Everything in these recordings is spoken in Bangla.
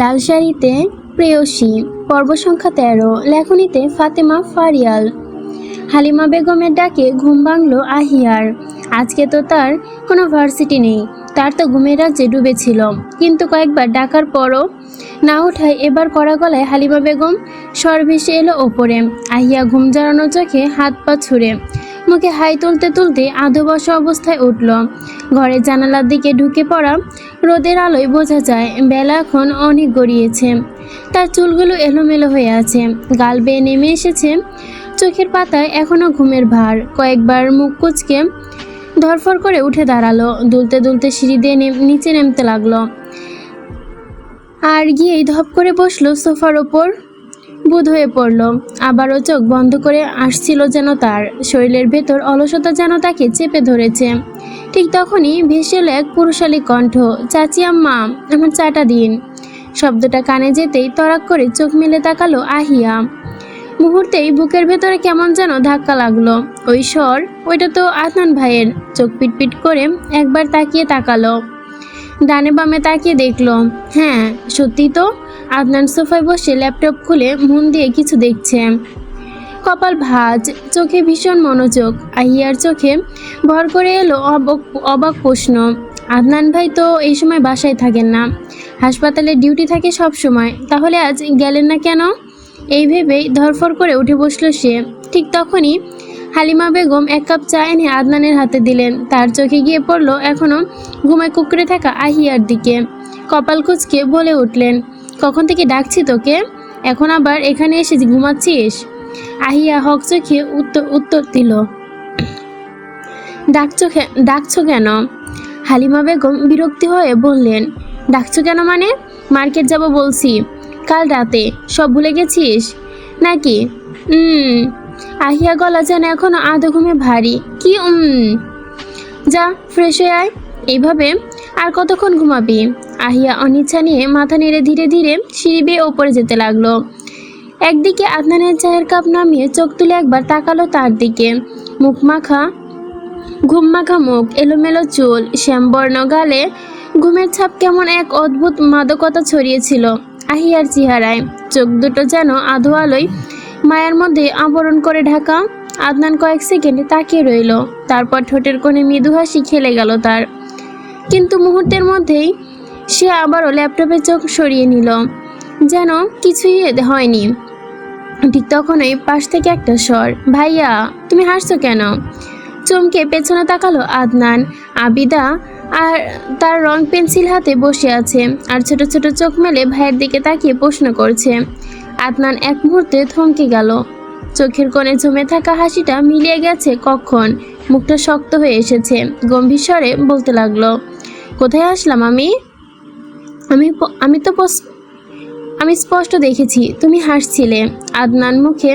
লাল শাড়িতে প্রেয়সী পর্ব সংখ্যা তেরো, লেখনীতে ফাতেমা ফারিয়াল। হালিমা বেগমের ডাকে ঘুম ভাঙল আহিয়ার। আজকে তো তার কোনো ভার্সিটি নেই, তার তো ঘুমের রাজ্যে ডুবেছিল। কিন্তু কয়েকবার ডাকার পরও না ওঠায় এবার কড়া গলায় হালিমা বেগম ভেসে এলো ওপরে। আহিয়া ঘুম জড়ানো চোখে হাত পা ছুঁড়ে মুখে হাই তুলতে তুলতে আধো বসা অবস্থায় উঠল। ঘরের জানালার দিকে ঢুকে পড়া রোদের আলোয় বোঝা যায়, বেলা এখন অনেক গড়িয়েছে। তার চুলগুলো এলোমেলো হয়ে আছে। গাল বেয়ে নেমে এসেছে। চোখের পাতায় এখনও ঘুমের ভার। কয়েকবার মুখ কুচকে ধরফর করে উঠে দাঁড়াল। দুলতে দুলতে সিঁড়ি দিয়ে নিচে নামতে লাগল। আর গিয়েই ধপ করে বসল সোফার ওপর। বুধ হয়ে পড়ল। আবারও চোখ বন্ধ করে আসছিল যেন তার। শরীরের ভেতর অলসতা যেন তাকে চেপে ধরেছে। ঠিক তখনই ভেসে এলো এক পুরুষালী কণ্ঠ, চাচি, আম্মা, আমার চাটা দিন। শব্দটা কানে যেতেই তরাক করে চোখ মেলে তাকালো আহিয়া। মুহূর্তেই বুকের ভেতরে কেমন যেন ধাক্কা লাগল। ওই স্বর, ওইটা তো আদনান ভাইয়ের। চোখ পিটপিট করে একবার তাকিয়ে তাকালো। ডানে বামে তাকিয়ে দেখল হ্যাঁ সত্যি তো? আদনান সোফায় বসে ল্যাপটপ খুলে মন দিয়ে কিছু দেখছে। কপাল ভাঁজ, চোখে ভীষণ মনোযোগ। আহিয়ার চোখে ভর করে এলো অবাক অবাক প্রশ্ন। আদনান ভাই তো এই সময় বাসায় থাকেন না। হাসপাতালে ডিউটি থাকে সব সময়। তাহলে আজ গেলেন না কেন? এই ভেবেই ধরফর করে উঠে বসল সে। ঠিক তখনই হালিমা বেগম এক কাপ চা এনে আদনানের হাতে দিলেন। তার চোখে গিয়ে পড়ল এখনও ঘুমায় কুকড়ে থাকা আহিয়ার দিকে। কপাল কুচকে বলে উঠলেন কখন থেকে ডাকছি তোকে? এখন আবার এখানে এসে ঘুমাচ্ছিস? আহিয়া হক চোখে উত্তর উত্তর দিল। ডাকছো ডাকছো কেন? হালিমা বেগম বিরক্তি হয়ে বললেন, ডাকছো কেন মানে? মার্কেট যাব বলছি। কাল রাতে, সব ভুলে গেছিস? নাকি? হুম আহিয়া গলা যেন এখনও আধো ঘুমে ভারী। কি উম, যা ফ্রেশ হয়ে আয়। এইভাবে আর কতক্ষণ ঘুমাবি? আহিয়া অনিচ্ছা নিয়ে মাথা নেড়ে ধীরে ধীরে সিঁড়ি বেয়ে ওপরে যেতে লাগল। একদিকে আদনানের চায়ের কাপ নামিয়ে চোখ তুলে একবার তাকালো তার দিকে। মুখ মাখা, ঘুম মাখা মুখ, এলোমেলো চুল, শ্যামবর্ণ গালে ঘুমের ছাপ কেমন এক অদ্ভুত মাদকতা ছড়িয়েছিল আহিয়ার চেহারায়। চোখ দুটো যেন আধো আলোয় মায়ার মধ্যে আবরণ করে ঢাকা। আদনান কয়েক সেকেন্ড তাকিয়ে রইল, তারপর ঠোঁটের কোণে মৃদু হাসি খেলে গেল তার। কিন্তু মুহূর্তের মধ্যেই সে আবারও ল্যাপটপে চোখ সরিয়ে নিল। যেন কিছুই হয়নি। ঠিক তখনই পাশ থেকে একটা স্বর, ভাইয়া, তুমি হাসছো কেন? চমকে পেছনে তাকালো আদনান। আবিদা আর তার রং পেন্সিল হাতে বসে আছে আর ছোট ছোট চোখ মেলে ভাইয়ের দিকে তাকিয়ে প্রশ্ন করছে। আদনান এক মুহূর্তে থমকে গেল। চোখের কোণে জমে থাকা হাসিটা মিলিয়ে গেছে কখন? মুখটা শক্ত হয়ে এসেছে, গম্ভীর স্বরে বলতে লাগল, কোথায় আসলাম আমি? আমি আমি তো আমি স্পষ্ট দেখেছি, তুমি হাসছিলে। আদনান মুখে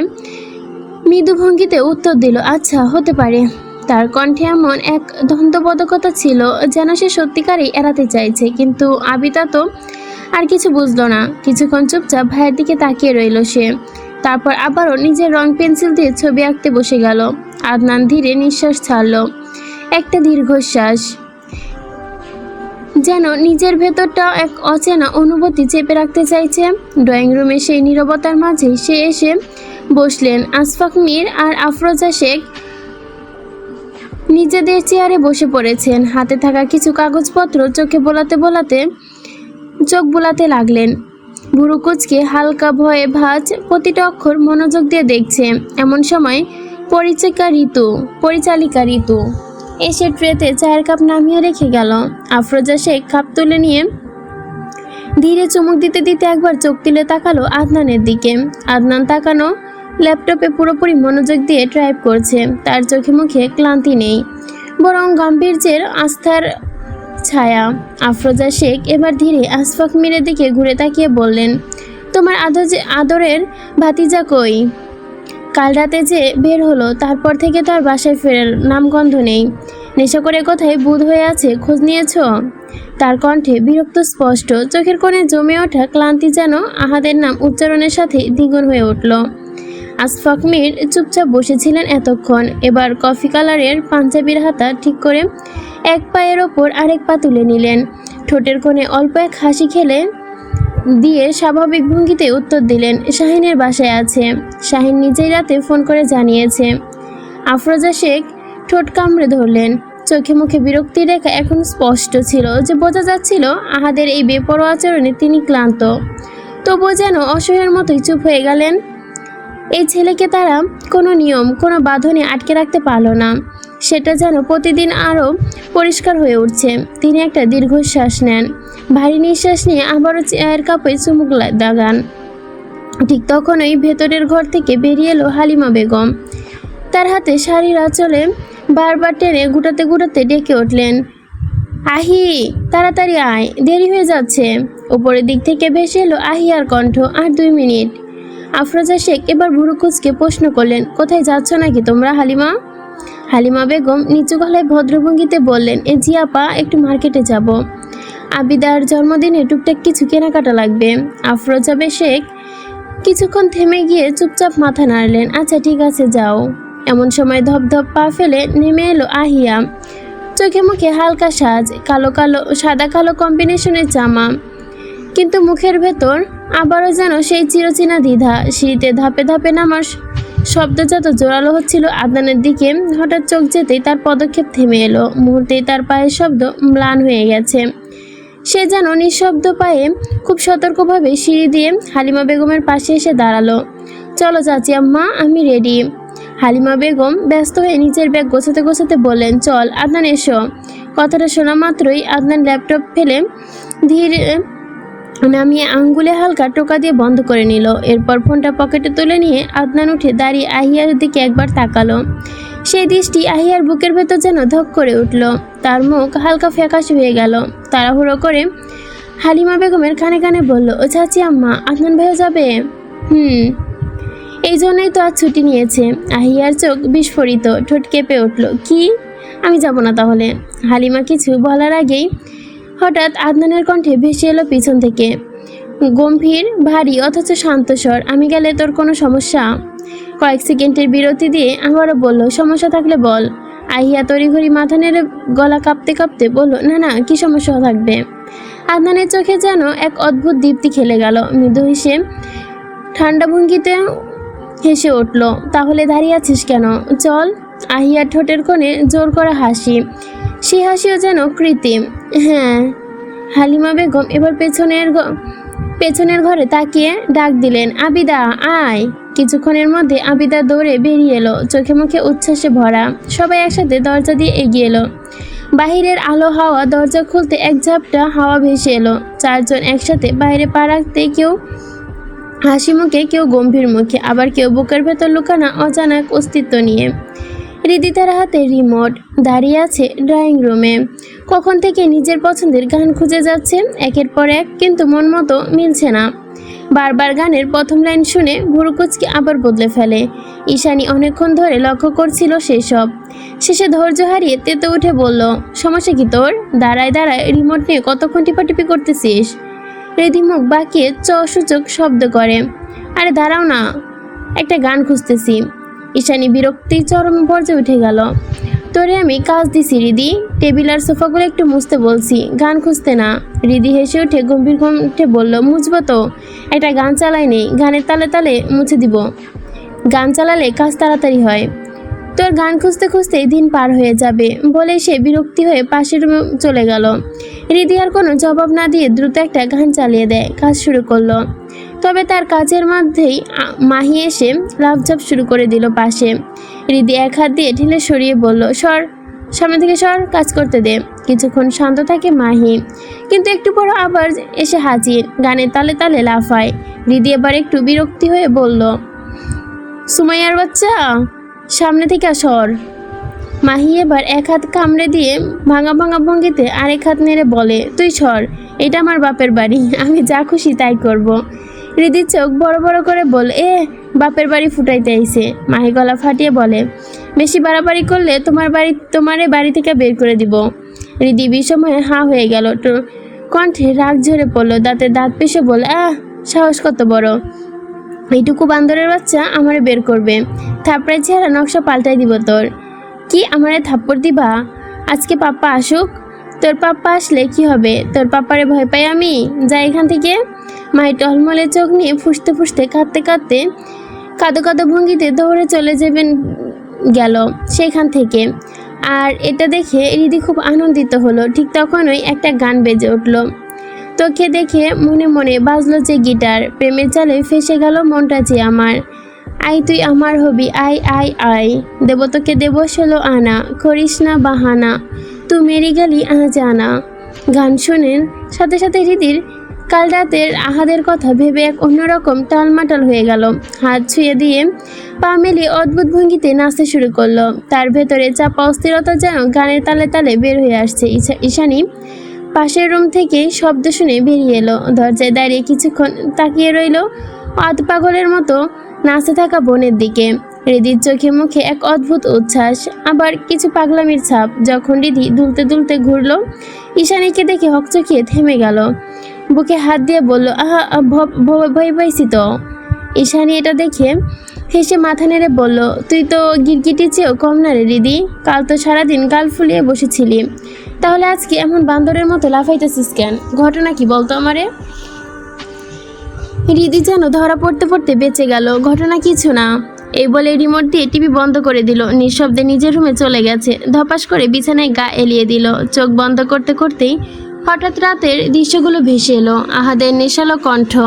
মৃদু ভঙ্গিতে উত্তর দিল আচ্ছা হতে পারে। তার কণ্ঠে এমন এক ধন্তপদকতা ছিল যেন সে সত্যিকারই এড়াতে চাইছে, কিন্তু আবিতা তো আর কিছু বুঝলো না। কিছুক্ষণ চুপচাপ ভাইয়ের দিকে তাকিয়ে রইল সে। তারপর আবারও নিজের রং পেন্সিল দিয়ে ছবি আঁকতে বসে গেল। আদনান ধীরে নিঃশ্বাস ছাড়ল। একটা দীর্ঘশ্বাস। যেন নিজের ভেতরটা এক অচেনা অনুভূতি চেপে রাখতে চাইছে। ড্রয়িং রুমে সেই নীরবতার মাঝে সে এসে বসলেন আসফাক মীর আর আফরোজা শেখ। নিজেদের চেয়ারে বসে পড়েছেন। হাতে থাকা কিছু কাগজপত্র চোখে বোলাতে বোলাতে চোখ বোলাতে লাগলেন। কুচকে হালকা ভয়ে ভাজ প্রতিটা অক্ষর মনোযোগ দিয়ে দেখছে। এমন সময় পরিচারিকা ঋতু পরিচালিকা ঋতু। এসে ট্রেতে চায়ের কাপ নামিয়ে রেখে গেল। আফরোজা শেখ কাপ তুলে নিয়ে ধীরে চুমুক দিতে দিতে একবার চোখ তুলে তাকালো আদনানের দিকে। আদনান তাকানো ল্যাপটপে পুরোপুরি মনোযোগ দিয়ে টাইপ করছে। তার চোখে মুখে ক্লান্তি নেই, বরং গাম্ভীর্যের আস্থার ছায়া। আফরোজা শেখ এবার ধীরে আসফাক মিরের দিকে ঘুরে তাকিয়ে বললেন, তোমার আদরের ভাতিজা কই? কাল রাতে যে বের হলো, তারপর থেকে তার বাসায় ফেরার নামগন্ধ নেই। নেশা করে কোথায় বুধ হয়ে আছে, খোঁজ নিয়েছ? তার কণ্ঠে বিরক্ত স্পষ্ট, চোখের কোণে জমে ওঠা ক্লান্তি যেন আহাদের নাম উচ্চারণের সাথে দ্বিগুণ হয়ে উঠল। আসফাক মির চুপচাপ বসেছিলেন এতক্ষণ। এবার কফি কালারের পাঞ্জাবির হাতা ঠিক করে এক পায়ের ওপর আরেক পা তুলে নিলেন। ঠোঁটের কোণে অল্প এক হাসি খেলে দিয়ে স্বাভাবিক ভঙ্গিতে উত্তর দিলেন, শাহিনের বাসায় আছে। শাহিন নিজেই রাতে ফোন করে জানিয়েছে। আফরোজা শেখ ঠোঁট কামড়ে ধরলেন। চোখে মুখে বিরক্তি রেখা এখন স্পষ্ট ছিল যে বোঝা যাচ্ছিল আহাদের এই বেপরোয়া আচরণে তিনি ক্লান্ত। তবুও যেন অসহায়ের মতোই চুপ হয়ে গেলেন। এই ছেলেকে তারা কোনো নিয়ম, কোনো বাঁধনে আটকে রাখতে পারল না। সেটা যেন প্রতিদিন আরও পরিষ্কার হয়ে উঠছে। তিনি একটা দীর্ঘশ্বাস নেন। ভারী নিঃশ্বাস নিয়ে আবারও চেয়ার কাপে চুমুক দাগান। ঠিক তখনই ভেতরের ঘর থেকে বেরিয়ে এলো হালিমা বেগম। তার হাতে শাড়ির আঁচলে বারবার টেনে গুটাতে গুটাতে ডেকে উঠলেন। আহি, তাড়াতাড়ি আয়, দেরি হয়ে যাচ্ছে। উপরের দিক থেকে ভেসে এলো আহিয়ার কণ্ঠ আর দুই মিনিট। আফরোজা শেখ এবার ভুরু কুচকে প্রশ্ন করলেন, কোথায় যাচ্ছ নাকি তোমরা, হালিমা? হালিমা বেগম নিচু গলায় ভদ্রভঙ্গিতে বললেন, এ জি আপা একটু মার্কেটে যাব। আবিদার জন্মদিনে টুকটাক কিছু কেনাকাটা লাগবে। আফরোজা শেখ কিছুক্ষণ থেমে গিয়ে চুপচাপ মাথা নাড়লেন। আচ্ছা ঠিক আছে, যাও। এমন সময় ধপধপ পা ফেলে নেমে এলো আহিয়া। চোখে মুখে হালকা সাজ, কালো কালো, সাদা কালো কম্বিনেশনের জামা। কিন্তু মুখের ভেতর আবারও যেন সেই চিরচেনা দ্বিধা। সিঁড়িতে ধাপে ধাপে নামার শব্দ যত জোরালো হচ্ছিল আদানের দিকে, হঠাৎ চোখ যেতেই তার পদক্ষেপ থেমে এলো। মুহূর্তেই তার পায়ের শব্দ ম্লান হয়ে গেছে। সে যেন নিঃশব্দ পায়ে খুব সতর্কভাবে সিঁড়ি দিয়ে হালিমা বেগমের পাশে এসে দাঁড়াল। চলো চাচি আম্মা, আমি রেডি। হালিমা বেগম ব্যস্ত হয়ে নিজের ব্যাগ গোছাতে গোছাতে বললেন, চল, আদনান এসো। কথাটা শোনা মাত্রই আদনান ল্যাপটপ ফেলে ধীরে নামিয়ে আঙ্গুলে হালকা টোকা দিয়ে বন্ধ করে নিল। এরপর ফোনটা পকেটে তুলে নিয়ে আদনান উঠে দাঁড়িয়ে আহিয়ার দিকে একবার তাকালো। সেই দৃষ্টি আহিয়ার বুকের ভেতর যেন ধক করে উঠল। তার মুখ হালকা ফ্যাকাশ হয়ে গেল। তাড়াহুড়ো করে হালিমা বেগমের কানে কানে বলল, ও চাচি আম্মা, আদনান ভাইও যাবে? হুম। এই জন্যই তো আজ ছুটি নিয়েছে। আহিয়ার চোখ বিস্ফোরিত, ঠোঁট কেঁপে উঠল। কি? আমি যাব না তাহলে? হালিমা কিছু বলার আগেই হঠাৎ আদনানের কণ্ঠে ভেসে এলো পিছন থেকে। গম্ভীর, ভারী, অথচ শান্ত স্বর। আমি গেলে তোর কোনো সমস্যা? কয়েক সেকেন্ডের বিরতি দিয়ে আবারও বলল, সমস্যা থাকলে বল। আহিয়া তড়িঘড়ি মাথা নেড়ে গলা কাঁপতে কাঁপতে বলল, না না, কি সমস্যা থাকবে? আদনানের চোখে যেন এক অদ্ভুত দীপ্তি খেলে গেল। মৃদু হেসে ঠান্ডা ভঙ্গিতে হেসে উঠল, তাহলে দাঁড়িয়ে আছিস কেন? চল। আহিয়া ঠোঁটের কোণে জোর করা হাসি। সে হাসিও যেন কৃত্রিম। হ্যাঁ। হালিমা বেগম এবার পেছনের পেছনের ঘরে তাকিয়ে ডাক দিলেন, আবিদা, আয়। কিছুক্ষণের মধ্যে আবিদা দৌড়ে বেরিয়ে এলো। চোখে মুখে উচ্ছ্বাসে ভরা। সবাই একসাথে দরজা দিয়ে এগিয়ে এলো। বাহিরের আলো হাওয়া দরজা খুলতে এক ঝাপটা হাওয়া ভেসে এলো। চারজন একসাথে বাইরে পা রাখতে কেউ হাসি মুখে, কেউ গম্ভীর মুখে, আবার কেউ বুকের ভেতর লুকানো অজানা এক অস্তিত্ব নিয়ে। রিদি তার হাতে রিমোট। দাঁড়িয়ে আছে ড্রয়িং রুমে। কখন থেকে নিজের পছন্দের গান খুঁজে যাচ্ছে? একের পর এক, কিন্তু মন মতো মিলছে না। বারবার গানের প্রথম লাইন শুনে ভুরুকুচকে আবার বদলে ফেলে। ঈশানি অনেকক্ষণ ধরে লক্ষ্য করছিল সেসব। শেষে ধৈর্য হারিয়ে তেতে উঠে বলল, সমস্যা কি তোর? দাঁড়ায় দাঁড়ায়, রিমোট নিয়ে কতক্ষণ টিপাটিপি করতেছিস? রেদি মুখ বাঁকিয়ে চ সূচক শব্দ করে, আরে দাঁড়াও না, একটা গান খুঁজতেছি। ঈশানি বিরক্তি চরম পর্যায়ে উঠে গেল। তোরে আমি কাজ দিছি, রিদি। টেবিল আর সোফাগুলো একটু মুছতে বলছি, গান খুঁজতে না। রিদি হেসে উঠে গম্ভীর কণ্ঠে বলল, মুছবো তো? একটা গান চালাই নেই গানের তালে তালে মুছে দিব। গান চালালে কাজ তাড়াতাড়ি হয়। তোর গান খুঁজতে খুঁজতেই দিন পার হয়ে যাবে, বলে সে বিরক্তি হয়ে পাশের রুমে চলে গেল। রিদি আর কোনো জবাব না দিয়ে দ্রুত একটা গান চালিয়ে দেয়, কাজ শুরু করল। তবে তার কাজের মধ্যেই মাহি এসে লাফঝাপ শুরু করে দিল পাশে। রিদি এক হাত দিয়ে ঢিলে সরিয়ে বলল, সর, সামনে থেকে সর, কাজ করতে দে। কিছুক্ষণ শান্ত থাকে মাহি। কিন্তু একটু পর আবার এসে হাজির গানের তালে তালে লাফায় রিদি এবার একটু বিরক্তি হয়ে বলল, সুমাইয়ার বাচ্চা, সামনে থেকে সর। মাহি এবার এক হাত কামড়ে দিয়ে ভাঙা ভাঙা ভঙ্গিতে আরেক হাত নেড়ে বলে, তুই সর, এটা আমার বাপের বাড়ি, আমি যা খুশি তাই করব। হৃদির চোখ বড় বড় করে বল, এ, বাপের বাড়ি ফুটাইতে আইছে। মাহি গলা ফাটিয়ে বলে, বেশি বাড়াবাড়ি করলে তোমার বাড়ি, তোমারে বাড়ি থেকে বের করে দিব। রিদি বিষময়ে হা হয়ে গেল কণ্ঠে রাগ ঝরে পড়ল, দাঁতে দাঁত পেশে বল, আহ, সাহস কত বড়। এইটুকু বান্দরের বাচ্চা আমারে বের করবে। থাপড়ায় চেহারা নকশা পাল্টাই দিব তোর। কি আমারে থাপ্পড় দিবা? আজকে পাপ্পা আসুক। তোর পাপ্পা আসলে কি হবে? তোর পাপ্পারে ভয় পাই আমি? যাই এখান থেকে। মায়ের টলমলে চোখ নিয়ে ফুসতে ফুসতে, কাঁদতে কাঁদতে, কাঁদো কাঁদো ভঙ্গিতে দৌড়ে চলে যাবেন গেল সেখান থেকে। আর এটা দেখে রিদি খুব আনন্দিত হলো। ঠিক তখনই একটা গান বেজে উঠল। তোকে দেখে মনে মনে বাজলো যে গিটার। প্রেমের চালে ফেসে গেল মনটা যে আমার। আই তুই আমার হবি আই আই আই দেব তোকে, দেব ষোলো আনা। করিস না বাহানা। তু মেরি গেলি আনা গান শোনেন। সাথে সাথে হৃদির কাল রাতের আহাদের কথা ভেবে এক অন্যরকম টালমাটাল হয়ে গেল। হাত ছুঁয়ে দিয়ে পা মেলিয়ে অদ্ভুত ভঙ্গিতে নাচতে শুরু করল। তার ভেতরে চাপা অস্থিরতা যেন গানের তালে তালে বের হয়ে আসছে। ঈশা- ঈশানী পাশের রুম থেকে শব্দ শুনে বেরিয়ে এলো। দরজায় দাঁড়িয়ে কিছুক্ষণ তাকিয়ে রইল আধ পাগলের মতো নাচতে থাকা বোনের দিকে। রিদির চোখে মুখে এক অদ্ভুত উচ্ছ্বাস, আবার কিছু পাগলামির ছাপ যখন রিদি দুলতে দুলতে ঘুরলো, ঈশানীকে দেখে হকচকিয়ে থেমে গেল। বুকে হাত দিয়ে বলল, আহা ভয় পাইছি তো। ঈশানী এটা দেখে হেসে মাথা নেড়ে বলল, তুই তো গিরগিটির চেয়েও কম না রে দিদি কাল তো সারাদিন গাল ফুলিয়ে বসেছিলি। তাহলে আজকে এমন বান্দরের মতো লাফাইতেছিস কেন? ঘটনা কি বলতো আমারে? রিদি যেন ধরা পড়তে পড়তে বেঁচে গেল, ঘটনা কিছু না। এই বলে রিমোট দিয়ে টিভি বন্ধ করে দিল। নিঃশব্দে নিজের রুমে চলে গেছে। ধপাস করে বিছানায় গা এলিয়ে দিল। চোখ বন্ধ করতে করতেই হঠাৎ রাতের দৃশ্যগুলো ভেসে এলো। আহাদের নেশালো কণ্ঠ।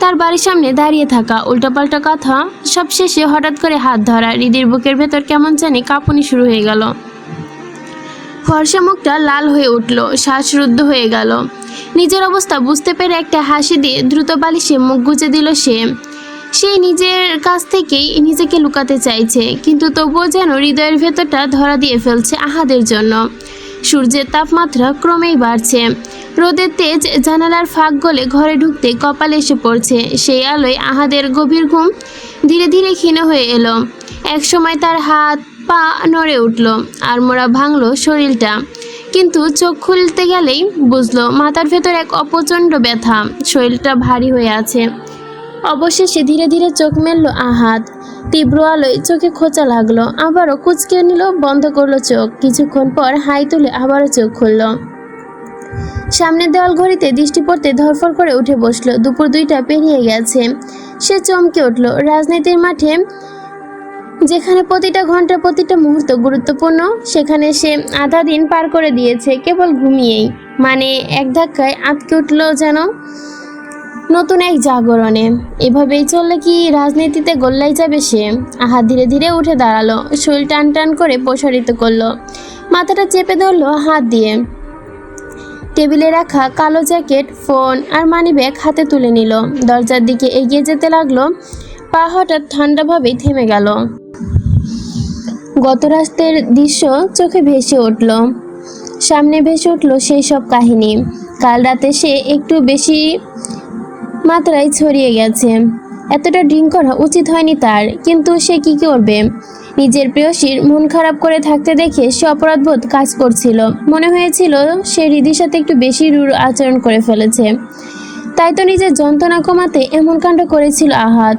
তার বাড়ির সামনে দাঁড়িয়ে থাকা উল্টাপাল্টা কথা সব শেষে হঠাৎ করে হাত ধরা। রিদির বুকের ভেতর কেমন জানি কাঁপুনি শুরু হয়ে গেল। ফর্সা মুখটা লাল হয়ে উঠল। শ্বাসরুদ্ধ হয়ে গেল। নিজের অবস্থা বুঝতে পেরে একটা হাসি দিয়ে দ্রুত বালিশে মুখ গুজে দিল সে। সে নিজের কাছ থেকেই নিজেকে লুকাতে চাইছে, কিন্তু তবুও যেন হৃদয়ের ভেতরটা ধরা দিয়ে ফেলছে আহাদের জন্য। সূর্যের তাপমাত্রা ক্রমেই বাড়ছে। রোদের তেজ জানালার ফাঁক গলে ঘরে ঢুকতে কপালে এসে পড়ছে। সেই আলোয় আহাদের গভীর ঘুম ধীরে ধীরে ক্ষীণ হয়ে এলো। একসময় তার হাত, পা নড়ে উঠল আর মোড়া ভাঙলো শরীরটা। কিন্তু চোখ খুলতে গেলেই বুঝলো, মাথার ভেতর এক অপ্রচণ্ড ব্যথা। শরীরটা ভারী হয়ে আছে। অবশেষে ধীরে ধীরে চোখ মেলল আহাত তীব্র আলোয় চোখে খোঁচা লাগল। আবারও কুচকে নিল, বন্ধ করল চোখ। কিছুক্ষণ পর হাই তুলে আবারও চোখ খুলল। সামনের দেওয়াল ঘড়িতে দৃষ্টি পড়তে ধরফর করে উঠে বসল। দুপুর দুইটা পেরিয়ে গেছে। সে চমকে উঠল। রাজনীতির মাঠে যেখানে প্রতিটা ঘণ্টা, প্রতিটা মুহূর্ত গুরুত্বপূর্ণ, সেখানে সে আধা দিন পার করে দিয়েছে, কেবল ঘুমিয়েই। মানে এক ধাক্কায় আটকে উঠল যেন নতুন এক জাগরণে। এভাবেই চললে কি রাজনীতিতে গোল্লাই যাবে সে? আহা, ধীরে ধীরে উঠে দাঁড়াল। শরীর টান টান করে প্রসারিত করল। মাথাটা চেপে ধরলো হাত দিয়ে। টেবিলে রাখা কালো জ্যাকেট, ফোন আর মানিব্যাগ হাতে তুলে নিল। দরজার দিকে এগিয়ে যেতে লাগল। পা হঠাৎ ঠান্ডাভাবেই থেমে গেল। গত রাস্তের দৃশ্য চোখে ভেসে উঠল। সামনে ভেসে উঠল সেই সব কাহিনী। কাল রাতে সে একটু বেশি মাত্রায় ছড়িয়ে গেছে। এতটা ড্রিঙ্ক করা উচিত হয়নি তার, কিন্তু সে কি করবে? নিজের প্রেয়সীর মন খারাপ করে থাকতে দেখে সে অপরাধবোধ কাজ করছিল। মনে হয়েছিল সে হৃদির সাথে একটু বেশি রূঢ় আচরণ করে ফেলেছে। তাই তো নিজের যন্ত্রণা কমাতে এমন কাণ্ড করেছিল আহাত।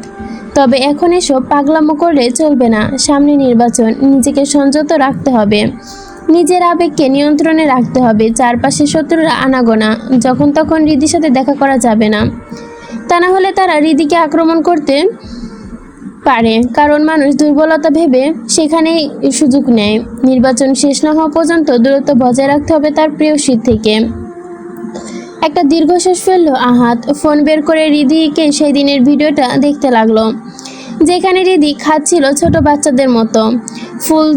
তবে এখন এসব পাগলামো করলে চলবে না। সামনে নির্বাচন, নিজেকে সংযত রাখতে হবে। নিজের আবেগকে নিয়ন্ত্রণে রাখতে হবে। চারপাশে শত্রুরা আনাগোনা, যখন তখন হৃদির সাথে দেখা করা যাবে না। তা না হলে তারা হৃদিকে আক্রমণ করতে পারে, কারণ মানুষ দুর্বলতা ভেবে সেখানেই সুযোগ নেয়। নির্বাচন শেষ না হওয়া পর্যন্ত দূরত্ব বজায় রাখতে হবে তার প্রিয়সীর থেকে একটা দীর্ঘশ্বাস ফেলল আহাত, ফোন বের করে রিদিকে সেই দিনের ভিডিওটা দেখতে লাগল, যেখানে রিদি খাচ্ছিল ছোট বাচ্চাদের মতো। ফুল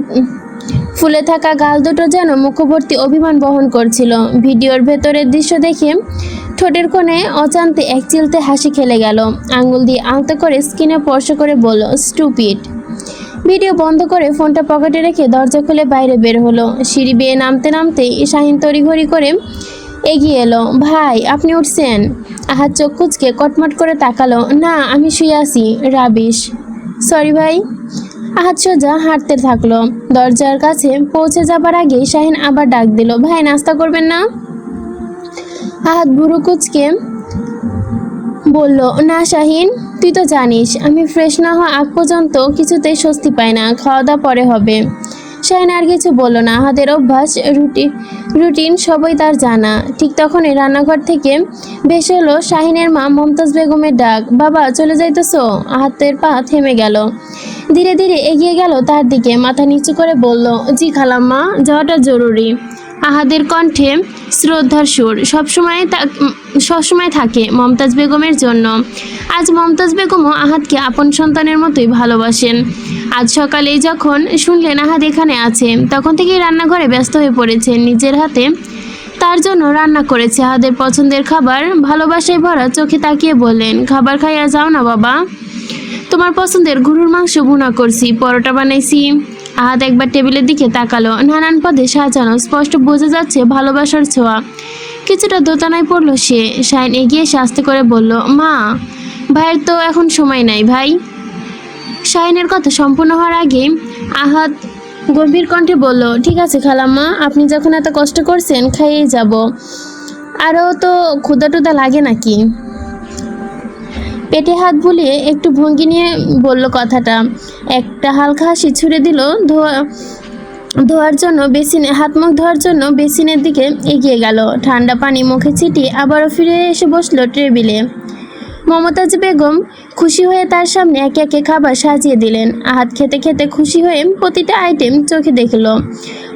ফুলে থাকা গাল দুটো যেন মুখভর্তি অভিমান বহন করছিল। ভিডিওর ভেতরের দৃশ্য দেখে ঠোঁটের কোণে অচান্তে এক চিলতে হাসি খেলে গেল। আঙ্গুল দিয়ে আলতো করে স্কিনে স্পর্শ করে বলল, স্টুপিড। ভিডিও বন্ধ করে ফোনটা পকেটে রেখে দরজা খুলে বাইরে বের হলো। সিঁড়ি বেয়ে নামতে নামতে শাহিন তড়িঘড়ি করে এগিয়ে এলো, ভাই, আপনি উঠছেন? আহাত চোখ কুচকে কটমট করে তাকালো, না, আমি শুয়ে আছি, রাবিশ। সরি ভাই। আহাত সোজা হাঁটতে থাকল। দরজার কাছে পৌঁছে যাবার আগে শাহিন আবার ডাক দিল, ভাই, নাস্তা করবেন না? আহাত বুড়ো কুচকে বলল, না শাহিন, তুই তো জানিস, আমি ফ্রেশ না হওয়া আগ পর্যন্ত কিছুতেই স্বস্তি পাই না খাওয়া দাওয়া পরে হবে। শাহিন আর কিছু বলল না আহাদের অভ্যাস, রুটি, রুটিন সবই তার জানা। ঠিক তখনই রান্নাঘর থেকে ভেসে হলো শাহিনের মা মমতাজ বেগমের ডাক, বাবা, চলে যাইতেছো? আহাতের পা থেমে গেল। ধীরে ধীরে এগিয়ে গেল তার দিকে। মাথা নিচু করে বলল, জি খালাম্মা, যাওয়াটা জরুরি। আহাদের কণ্ঠে শ্রদ্ধার সুর। সবসময় সবসময় থাকে মমতাজ বেগমের জন্য। আজ মমতাজ বেগমও আহাদকে আপন সন্তানের মতোই ভালোবাসেন। আজ সকালেই যখন শুনলেন আহাদ এখানে আছে, তখন থেকেই রান্নাঘরে ব্যস্ত হয়ে পড়েছেন নিজের হাতে তার জন্য রান্না করেছে। আহাদের পছন্দের খাবার ভালোবাসায় ভরা চোখে তাকিয়ে বললেন, খাবার খাইয়া যাও না বাবা। তোমার পছন্দের গরুর মাংস ভুনা করছি, পরোটা বানাইছি। আহাত একবার টেবিলের দিকে তাকালো। নানান পদে সাজানো, স্পষ্ট বোঝা যাচ্ছে ভালোবাসার ছোঁয়া। কিছুটা দোতানায় পড়ল সে। শাইন এগিয়ে শাস্তি করে বলল, মা, ভাইয়ের তো এখন সময় নাই ভাই। শাইনের কথা সম্পূর্ণ হওয়ার আগে আহাত গম্ভীর কণ্ঠে বলল, ঠিক আছে খালাম্মা, আপনি যখন এত কষ্ট করছেন, খাইয়েই যাব। আরও তো ক্ষুদা টুদা লাগে নাকি? পেটে হাত বুলিয়ে একটু ভঙ্গি নিয়ে বলল কথাটা। একটা হালকা হাসি ছুড়ে দিল ধোয়া, ধোয়ার জন্য বেসিনে, হাত মুখ ধোয়ার জন্য বেসিনের দিকে এগিয়ে গেল। ঠান্ডা পানি মুখে ছিটিয়ে আবারও ফিরে এসে বসল টেবিলে। মমতাজ বেগম খুশি হয়ে তার সামনে একে একে খাবার সাজিয়ে দিলেন। আহাত খেতে খেতে খুশি হয়ে প্রতিটা আইটেম চোখে দেখল।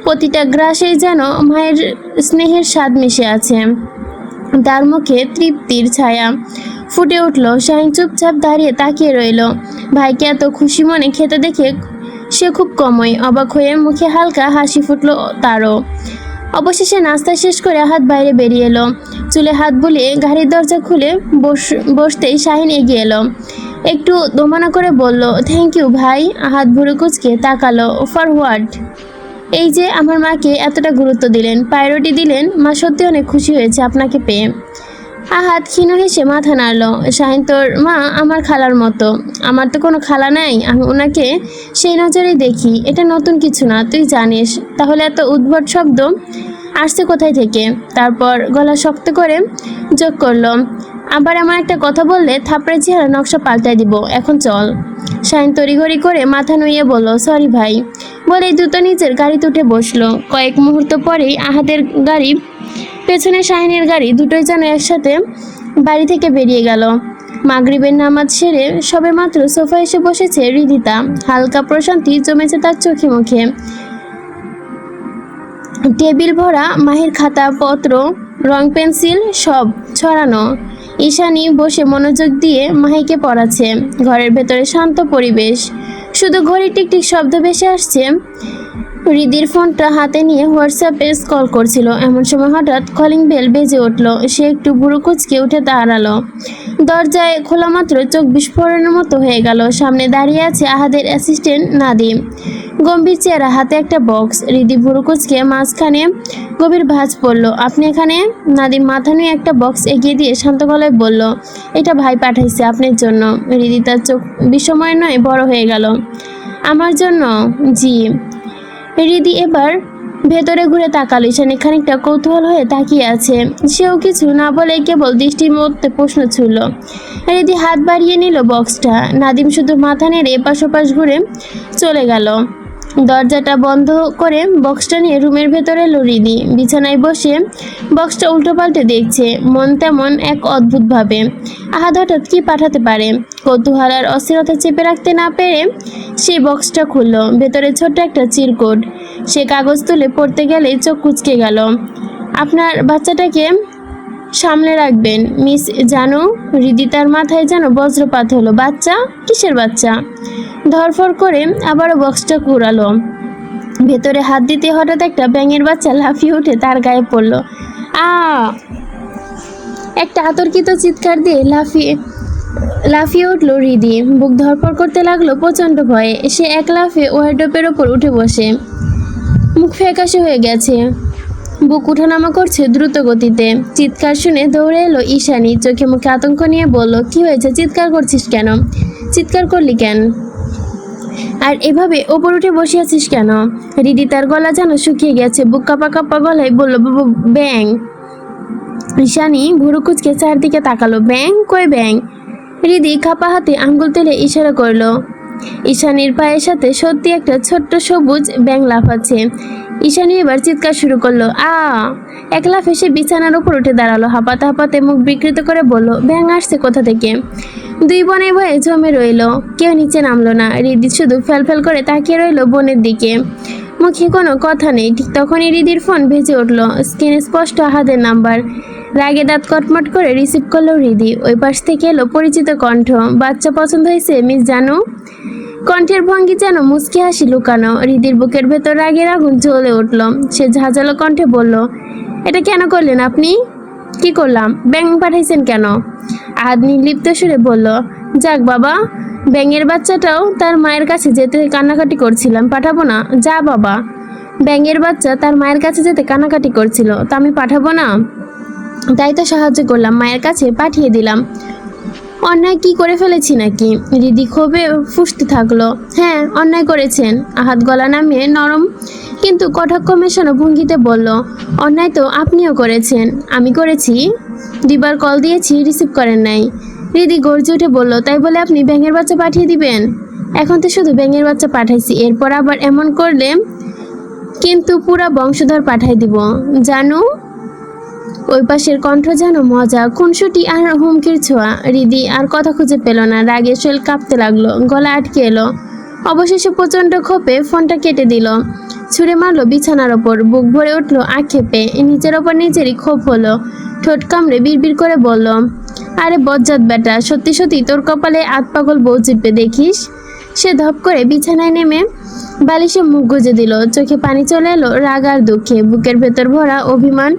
প্রতিটা গ্রাসেই যেন মায়ের স্নেহের স্বাদ মিশে আছে। তার মুখে তৃপ্তির ছায়া। ফুটে উঠল। শাহিন চুপচাপ দাঁড়িয়ে তাকিয়ে রইল। ভাইকে এত খুশি মনে খেতে দেখে সে খুব কমই। অবাক হয়ে মুখে হালকা হাসি ফুটলো তারও। অবশেষে নাস্তা শেষ করে হাত বাইরে বেরিয়ে এলো। চুলে হাত বুলিয়ে গাড়ির দরজা খুলে বস, বসতেই শাহিন এগিয়ে এলো। একটু দোমানা করে বলল থ্যাংক ইউ ভাই। হাত ভুরু কুচকে তাকালো ফর হোয়াট এই যে আমার মাকে এতটা গুরুত্ব দিলেন প্রায়োরিটি দিলেন, মা সত্যি অনেক খুশি হয়েছে আপনাকে পেয়ে। আহাত ক্ষীণ হেসে মাথা নাড়ল। শাহিন তোর মা আমার খালার মতো। আমার তো কোনো খালা নাই, আমি ওনাকে সেই নজরেই দেখি। এটা নতুন কিছু না, তুই জানিস। তাহলে এত উদ্ভট শব্দ আসছে কোথায় থেকে? তারপর গলা শক্ত করে যোগ করল। আবার এমন একটা কথা বললে থাপড়ে চেহারা নকশা পাল্টায় দিব। এখন চল। শাহিন তড়িঘড়ি করে মাথা নুইয়ে বলল, সরি ভাই। বলে দ্রুত নিজের গাড়িতে উঠে বসল। কয়েক মুহূর্ত পরেই আহাদের গাড়ি পেছনে শাহিনের গাড়ি দুটোই যেন একসাথে বাড়ি থেকে বেরিয়ে গেল। মাগরিবের নামাজ সেরে সবে মাত্র সোফা এসে বসেছে হৃদিতা হালকা প্রশান্তি জমেছে তার চোখে মুখে। টেবিল ভরা, মাহির খাতা, পত্র, রং পেন্সিল সব ছড়ানো। ঈশানি বসে মনোযোগ দিয়ে মাহিকে পড়াচ্ছে। ঘরের ভেতরে শান্ত পরিবেশ। শুধু ঘড়ি টিকটিক শব্দ ভেসে আসছে। রিদির ফোনটা হাতে নিয়ে হোয়াটসঅ্যাপে কল করছিল। এমন সময় হঠাৎ কলিং বেল বেজে উঠল। সে একটু বুড়ো কুচকে উঠে দাঁড়াল। দরজায় খোলা মাত্র চোখ বিস্ফোরণের মতো হয়ে গেল। সামনে দাঁড়িয়ে আছে আহাদের অ্যাসিস্ট্যান্ট নাদিম। গম্ভীর চেহারা, হাতে একটা বক্স রিদি বুড়ো কুচকে মাঝখানে গভীর ভাঁজ পড়ল। আপনি এখানে? নাদিম মাথা নিয়ে একটা বক্স এগিয়ে দিয়ে শান্ত গলায় বলল, এটা ভাই পাঠাইছে আপনার জন্য। রিদি তার চোখ বিষময় নয়, বড় হয়ে গেল। আমার জন্য? জি। রিদি এবার ভেতরে ঘুরে তাকালো। ঈশানি খানিকটা কৌতূহল হয়ে তাকিয়ে আছে। সেও কিছু না বলে কেবল দৃষ্টির মধ্যে প্রশ্ন ছুড়ল। রিদি হাত বাড়িয়ে নিল বক্সটা। নাদিম শুধু মাথা নেড়ে এপাশ ওপাশ ঘুরে চলে গেল। দরজাটা বন্ধ করে বক্সটা নিয়ে রুমের ভেতরে লড়িয়ে দিই। বিছানায় বসে বক্সটা উল্টো পাল্টে দেখছে। মন তেমন এক অদ্ভুতভাবে। আহাদ হঠাৎ কি পাঠাতে পারে? কৌতূহল আর অস্থিরতা চেপে রাখতে না পেরে সেই বক্সটা খুললো। ভেতরে ছোট্ট একটা চিরকোট। সে কাগজ তুলে পড়তে গেলে চোখ কুচকে গেল। আপনার বাচ্চাটাকে সামলে রাখবেন। মিস জানু, হৃদিতার মাথায় যেন বজ্রপাত হলো। বাচ্চা, কিসের বাচ্চা? ধরফর করে আবারও বক্সটা কুড়ালো ভেতরে হাত দিতে হঠাৎ একটা ব্যাঙের বাচ্চা লাফিয়ে উঠে তার গায়ে পড়ল। আ! একটা আতর্কিত চিৎকার দিয়ে লাফিয়ে লাফিয়ে উঠল হৃদি। বুক ধরপড় করতে লাগল প্রচণ্ড ভয়ে। সে এক লাফে ওয়ার্ডোপের ওপর উঠে বসে। মুখ ফ্যাকাশে হয়ে গেছে। বুক উঠানামা করছে দ্রুত গতিতে চিৎকার শুনে দৌড়ে এলো ঈশানী, চোখে মুখে আতঙ্ক নিয়ে বলল, কি হয়েছে? চিৎকার করছিস কেন? চিৎকার করলি কেন? আর এভাবে ওপর উঠে বসে আছিস কেন? রিদি তার গলা যেন শুকিয়ে গেছে, বুক কাপা কাপা গলায় বলল ব্যাং ঈশানী ভুরু কুচকে চারদিকে তাকালো ব্যাং কই ব্যাং রিদি খাপা হাতে আঙ্গুল তেলে ইশারা করল, ঈশানীর পায়ের সাথে সত্যি একটা ছোট্ট সবুজ ব্যাং লাফাচ্ছে। ঈশানী এবার চিৎকার শুরু করল, আ। একলা ফেসে বিছানার উপর উঠে দাঁড়াল, হাঁপাতে হাঁপাতে মুখ বিকৃত করে বলল ব্যাং আসছে কোথা থেকে? দুই বোনের ভয়ে জমে রইল, কেউ নিচে নামলো না রিদি শুধু ফেল করে তাকিয়ে রইল বোনের দিকে। মুখে কোনো কথা নেই, ঠিক তখনই রিদির ফোন ভেজে উঠল, স্ক্রিনে স্পষ্ট আহাদের নাম্বার। রাগে দাঁত কটমট করে রিসিভ করল রিদি, ওই পাশ থেকে এলো পরিচিত কণ্ঠ, বাচ্চা পছন্দ হয়েছে, মিস জানু? কণ্ঠের ভঙ্গি যেন মুচকি হাসি লুকানো রিদির বুকের ভেতর রাগের আগুন জ্বলে উঠল। সে ঝাঁঝালো কণ্ঠে বলল, এটা কেন করলেন আপনি? কি করলাম? ব্যাং পাঠাইছেন কেন? আহাদ নির্লিপ্ত সুরে বলল, যাক বাবা, ব্যাঙের বাচ্চাটাও তার মায়ের কাছে যেতে কান্নাকাটি করছিলাম, পাঠাবো না? যা বাবা। ব্যাঙের বাচ্চা তার মায়ের কাছে যেতে কান্নাকাটি করছিল, তা আমি পাঠাবো না? তাই তো সাহায্য করলাম, মায়ের কাছে পাঠিয়ে দিলাম। অন্যায় কি করে ফেলেছি নাকি? রিদি ক্ষোভে ফুসতে থাকল। হ্যাঁ অন্যায় করেছেন। আহাত গলা নামিয়ে নরম কিন্তু কটাক্ষ মেশানো ভঙ্গিতে বলল, অন্যায় তো আপনিও করেছেন। আমি করেছি। দুবার কল দিয়েছি, রিসিভ করেন নাই। রিদি গর্জে উঠে বলল, তাই বলে আপনি ব্যাঙের বাচ্চা পাঠিয়ে দিবেন? এখন তো শুধু ব্যাঙের বাচ্চা পাঠাইছি। এরপর আবার এমন করলে কিন্তু পুরা বংশধর পাঠাই দিব। জানু ওই পাশের কণ্ঠ যেন মজা, খুনসুটি আর হুমকির ছোঁয়া। রিদি আর কথা খুঁজে পেল না, রাগে শৈল কাঁপতে লাগল, গলা আটকে এলো। অবশেষে প্রচণ্ড ক্ষোভে ফোনটা কেটে দিল। ছুঁড়ে মারলো বিছানার ওপর, বুক ভরে উঠল আক্ষেপে। নিচের ওপর নিচেরই ক্ষোভ হলো। ঠোঁট কামড়ে বিড়বিড় করে বলল, আরে বজ্জাত বেটা, সত্যি সত্যি তোর কপালে আত পাগল বউ চিপে দেখিস? সে ধপ করে বিছানায় নেমে বালিশে মুখ গুজে দিল। চোখে পানি চলে এলো, রাগ আর দুঃখে। বুকের ভেতর ভরা অভিমান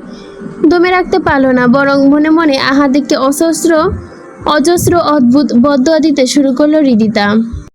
দমে রাখতে পারল না, বরং মনে মনে আহাদিককে অসহস্র, অজস্র, অদ্ভুত, বদ্ধ দিতে শুরু করল হৃদিতা